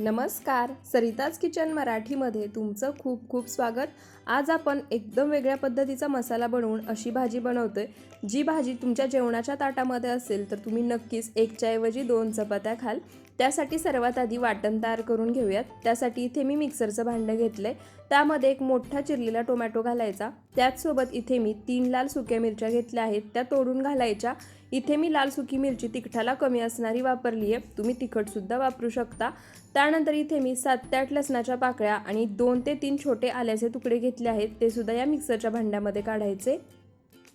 नमस्कार सरिताज किचन मराठीमध्ये तुमचं खूप खूप स्वागत. आज आपण एकदम वेगळ्या पद्धतीचा मसाला बनवून अशी भाजी बनवतोय. जी भाजी तुमच्या जेवणाच्या ताटामध्ये असेल तर तुम्ही नक्कीच एकच्याऐवजी दोन चपात्या खाल. त्यासाठी सर्वात आधी वाटण तयार करून घेऊयात. त्यासाठी इथे मी मिक्सरचं भांडं घेतलंय. त्यामध्ये एक मोठा चिरलेला टोमॅटो घालायचा. त्याचसोबत इथे मी तीन लाल सुक्या मिरच्या घेतल्या आहेत. त्या तोडून घालायच्या. इथे मी लाल सुकी मिरची तिखटाला कमी असणारी वापरली आहे तुम्ही तिखटसुद्धा वापरू शकता. त्यानंतर इथे मी सात ते आठ लसणाच्या पाकळ्या आणि दोन ते तीन छोटे आल्याचे तुकडे घेतले आहेत. ते सुद्धा या मिक्सरच्या भांड्यामध्ये काढायचे.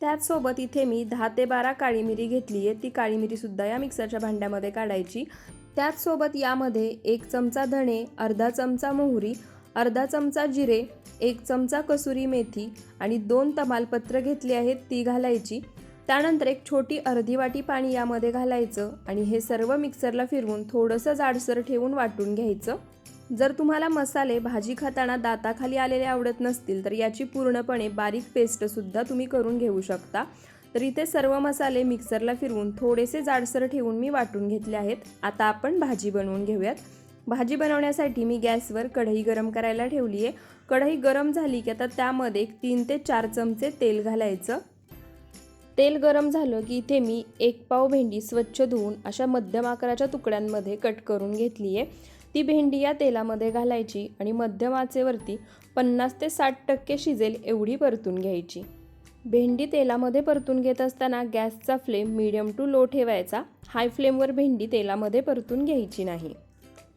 त्याचसोबत इथे मी दहा ते बारा काळी मिरी घेतली आहे ती काळी मिरीसुद्धा या मिक्सरच्या भांड्यामध्ये काढायची. त्याचसोबत यामध्ये एक चमचा धणे अर्धा चमचा मोहरी अर्धा चमचा जिरे एक चमचा कसुरी मेथी आणि दोन तमालपत्र घेतली आहेत. ती घालायची. त्यानंतर एक छोटी अर्धी वाटी पाणी यामध्ये घालायचं आणि हे सर्व मिक्सरला फिरवून थोडंसं जाडसर ठेवून वाटून घ्यायचं. जर तुम्हाला मसाले भाजी खाताना दाताखाली आलेले आवडत नसतील तर याची पूर्णपणे बारीक पेस्टसुद्धा तुम्ही करून घेऊ शकता. तर इथे सर्व मसाले मिक्सरला फिरवून थोडेसे जाडसर ठेवून मी वाटून घेतले आहेत. आता आपण भाजी बनवून घेऊयात. भाजी बनवण्यासाठी मी गॅसवर कढई गरम करायला ठेवली आहे कढई गरम झाली की आता त्यामध्ये एक तीन ते चार चमचे तेल घालायचं. तेल गरम झालं की इथे मी एक पाव भेंडी स्वच्छ धुवून अशा मध्यम आकाराच्या तुकड्यांमध्ये कट करून घेतली आहे. ती भेंडी या तेलामध्ये घालायची आणि मध्यम आचेवरती पन्नास ते साठ टक्के शिजेल एवढी परतून घ्यायची. भेंडी तेलामध्ये परतून घेत असताना गॅसचा फ्लेम मिडियम टू लो ठेवायचा. हाय फ्लेमवर भेंडी तेलामध्ये परतून घ्यायची नाही.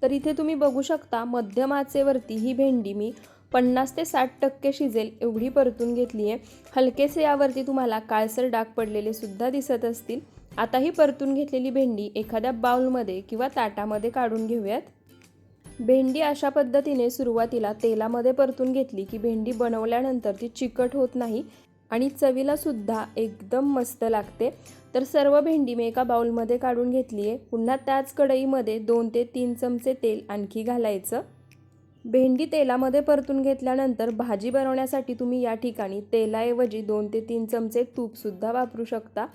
तर इथे तुम्ही बघू शकता मध्यम आचेवरती ही भेंडी मी पन्नास ते साठ टक्के शिजेल एवढी परतून घेतली आहे हलकेसे यावरती तुम्हाला काळसर डाग पडलेले सुद्धा दिसत असतील. आता ही परतून घेतलेली भेंडी एखाद्या बाउलमध्ये किंवा ताटामध्ये काढून घेऊयात. भेंडी अशा पद्धतीने सुरुवातीला तेलामध्ये परतून घेतली की भेंडी बनवल्यानंतर ती चिकट होत नाही आणि चवीला सुद्धा एकदम मस्त लागते. तर सर्व भेंडी मी एका बाउलमध्ये काढून घेतली आहे पुन्हा त्याच कढईमध्ये दोन ते तीन चमचे तेल आणखी घालायचं. भेंडी तेलामध्ये परतून घेतल्यानंतर भाजी बनवण्यासाठी तुम्ही या ठिकाणी तेलाऐवजी दोन ते तीन चमचे तूपसुद्धा वापरू शकता.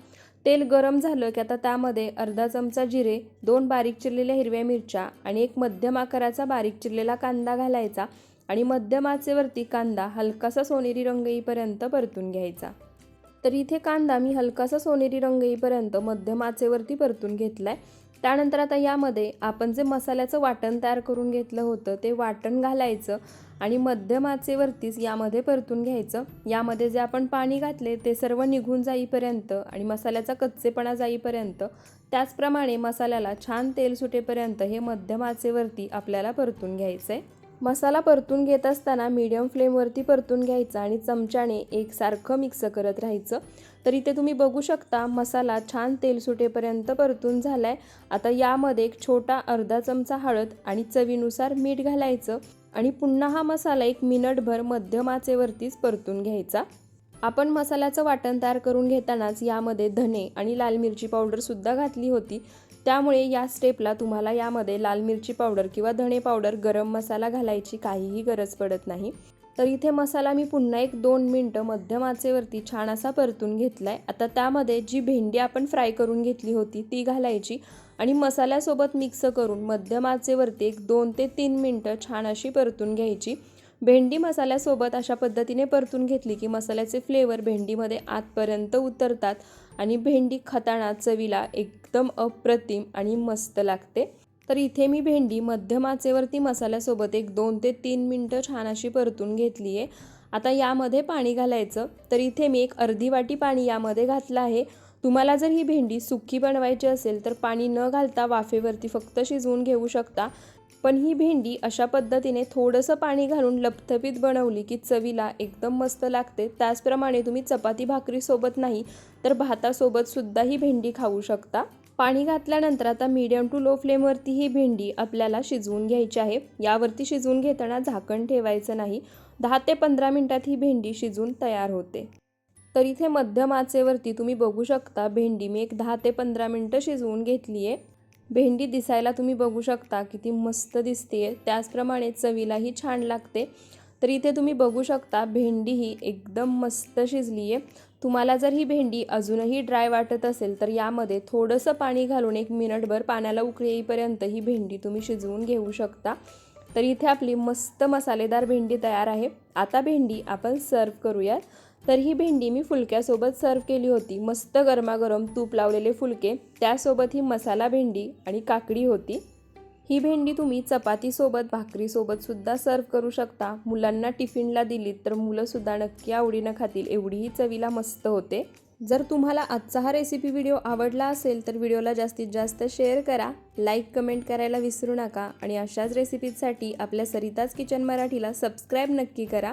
तेल गरम झालं की आता त्यामध्ये अर्धा चमचा जिरे दोन बारीक चिरलेल्या हिरव्या मिरच्या आणि एक मध्यम आकाराचा बारीक चिरलेला कांदा घालायचा आणि मध्यम आचेवरती कांदा हलकासा सोनेरी रंग येईपर्यंत परतून घ्यायचा. तर इथे कांदा मी हलकासा सोनेरी रंग येईपर्यंत मध्यम आचेवरती परतून घेतला आहे त्यानंतर आता यामध्ये आपण जे मसाल्याचं वाटण तयार करून घेतलं होतं ते वाटण घालायचं आणि मध्यम आचेवरतीच यामध्ये परतून घ्यायचं. यामध्ये जे आपण पाणी घातले ते सर्व निघून जाईपर्यंत आणि मसाल्याचा कच्चेपणा जाईपर्यंत त्याचप्रमाणे मसाल्याला छान तेल सुटेपर्यंत हे मध्यम आचेवरती आपल्याला परतून घ्यायचं आहे मसाला परतून घेत असताना मीडियम फ्लेमवरती परतून घ्यायचा आणि चमच्याने एकसारखं मिक्स करत राहायचं. तर इथे तुम्ही बघू शकता मसाला छान तेल सुटेपर्यंत परतून झाला आहे आता यामध्ये एक छोटा अर्धा चमचा हळद आणि चवीनुसार मीठ घालायचं आणि पुन्हा हा मसाला एक मिनटभर मध्यम आचेवरतीच परतून घ्यायचा. आपण मसाल्याचं वाटण तयार करून घेतानाच यामध्ये धने आणि लाल मिरची पावडरसुद्धा घातली होती. त्यामुळे या स्टेपला तुम्हाला यामध्ये लाल मिरची पावडर किंवा धणे पावडर गरम मसाला घालायची काहीही गरज पडत नाही. तर इथे मसाला मी पुन्हा एक दोन मिनटं मध्यम आचेवरती छान असा परतून घेतला आहे आता त्यामध्ये जी भेंडी आपण फ्राय करून घेतली होती ती घालायची आणि मसाल्यासोबत मिक्स करून मध्यम आचेवरती एक दोन ते तीन मिनटं छान अशी परतून घ्यायची. भेंडी मसाल्यासोबत अशा पद्धतीने परतून घेतली की मसाल्याचे फ्लेवर भेंडीमध्ये आतपर्यंत उतरतात आणि भेंडी खाताना चवीला एकदम अप्रतिम आणि मस्त लागते. तर इथे मी भेंडी मध्यम आचेवरती मसाल्यासोबत एक दोन ते तीन मिनटं छान अशी परतून घेतली आहे आता यामध्ये पाणी घालायचं. तर इथे मी एक अर्धी वाटी पाणी यामध्ये घातलं आहे. तुम्हाला जर ही भेंडी सुक्की बनवायची असेल तर पाणी न घालता वाफेवरती फक्त शिजवून घेऊ शकता. पण ही भेंडी अशा पद्धतीने थोडंसं पाणी घालून लपथपीत बनवली की चवीला एकदम मस्त लागते. त्याचप्रमाणे तुम्ही चपाती भाकरीसोबत नाही तर भातासोबतसुद्धा ही भेंडी खाऊ शकता. पाणी घातल्यानंतर आता मीडियम टू लो फ्लेमवरती ही भेंडी आपल्याला शिजवून घ्यायची आहे. यावरती शिजवून घेताना झाकण ठेवायचं नाही. दहा ते पंधरा मिनटात ही भेंडी शिजून तयार होते. तर इथे मध्यम आचेवरती तुम्ही बघू शकता भेंडी. मी एक दहा ते पंधरा मिनटं शिजवून घेतली आहे भेंडी दिसायला तुम्ही बघू शकता किती मस्त दिसते आहे त्याचप्रमाणे चवीलाही छान लागते. तर इथे तुम्ही बघू शकता भेंडी ही एकदम मस्त शिजली आहे तुम्हाला जर ही भेंडी अजूनही ड्राय वाटत असेल तर यामध्ये थोडंसं पाणी घालून एक मिनटभर पाण्याला उकळी येईपर्यंत ही भेंडी तुम्ही शिजवून घेऊ शकता. तर इथे आपली मस्त मसालेदार भेंडी तयार आहे. आता भेंडी आपण सर्व करूयात. तर ही भेंडी मी फुलक्यासोबत सर्व केली होती. मस्त गरमागरम तूप लावलेले फुलके. त्यासोबत ही मसाला भेंडी आणि काकडी होती. ही भेंडी तुम्ही चपातीसोबत भाकरीसोबतसुद्धा सर्व्ह सर्व करू शकता. मुलांना टिफिनला दिलीत तर मुलंसुद्धा नक्की आवडीनं खातील. एवढीही चवीला मस्त होते. जर तुम्हाला आजचा हा रेसिपी व्हिडिओ आवडला असेल तर व्हिडिओला जास्तीत जास्त शेअर करा. लाईक कमेंट करायला विसरू नका. आणि अशाच रेसिपीजसाठी आपल्या सरिताज किचन मराठीला सबस्क्राईब नक्की करा.